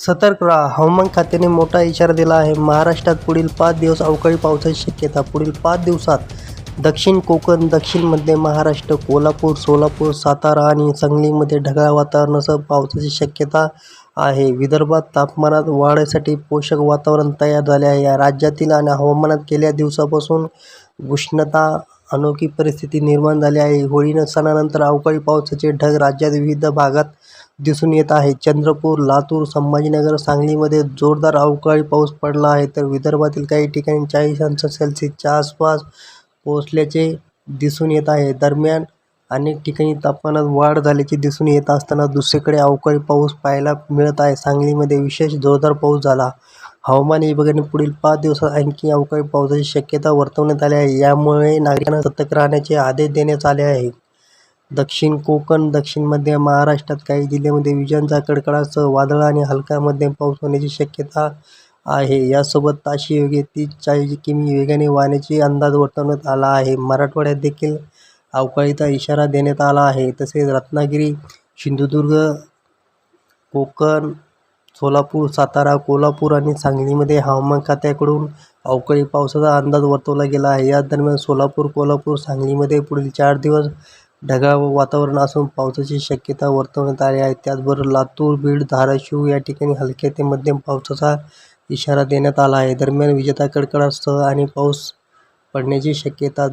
सतर्क राहा. हवामान खात्याने मोठा इशारा दिला आहे. महाराष्ट्रात पुढील पाच दिवस अवकाळी पावसाची शक्यता. पुढील पाच दिवसात दक्षिण कोकण दक्षिण मध्य महाराष्ट्र कोल्हापूर सोलापूर सातारा आणि सांगलीमध्ये ढगाळ वातावरणासह पावसाची शक्यता आहे. विदर्भात तापमानात वाढीसाठी पोषक वातावरण तयार झाले आहे. या राज्यातील आणि हवामानात गेल्या दिवसापासून उष्णता अनोखी परिस्थिती निर्माण झाली आहे. होळी सणानंतर अवकाळी पावसाचे ढग राज्यात विविध भागात दिसून येत आहे. चंद्रपूर लातूर संभाजीनगर सांगलीमध्ये जोरदार अवकाळी पाऊस पडला आहे. तर विदर्भातील काही ठिकाणी चाळीस अंश सेल्सिअसच्या आसपास पोहोचल्याचे दिसून येत आहे. दरम्यान अनेक ठिकाणी तापमानात वाढ झाल्याचे दिसून येत असताना दुसरीकडे अवकाळी पाऊस पाहायला मिळत आहे. सांगलीमध्ये विशेष जोरदार पाऊस झाला. हवामान विभागाने पुढील पाच दिवसात आणखी अवकाळी पावसाची शक्यता वर्तवण्यात आली आहे. यामुळे नागरिकांना सतर्क राहण्याचे आदेश देण्यात आले आहेत. दक्षिण कोकण दक्षिण मध्य महाराष्ट्रात काही जिल्ह्यामध्ये विजांचा कडकडासह वादळ आणि हलका मध्यम पाऊस होण्याची शक्यता आहे. यासोबत ताशी योग्य तीस चाळीस किमी वेगाने वाहण्याचे अंदाज वर्तवण्यात आला आहे. मराठवाड्यात देखील अवकाळीचा इशारा देण्यात आला आहे. तसेच रत्नागिरी सिंधुदुर्ग कोकण सोलापूर सातारा कोल्हापूर आणि सांगलीमध्ये हवामान खात्याकडून अवकाळी पावसाचा अंदाज वर्तवला गेला आहे. या दरम्यान सोलापूर कोल्हापूर सांगलीमध्ये पुढील चार दिवस ढगाळ वातावरण असून पावसाची शक्यता वर्तवण्यात आली आहे. त्याचबरोबर लातूर बीड धाराशिव या ठिकाणी हलक्या ते मध्यम पावसाचा इशारा देण्यात आला आहे. दरम्यान विजेता कडकडासह आणि पाऊस पडण्याची शक्यता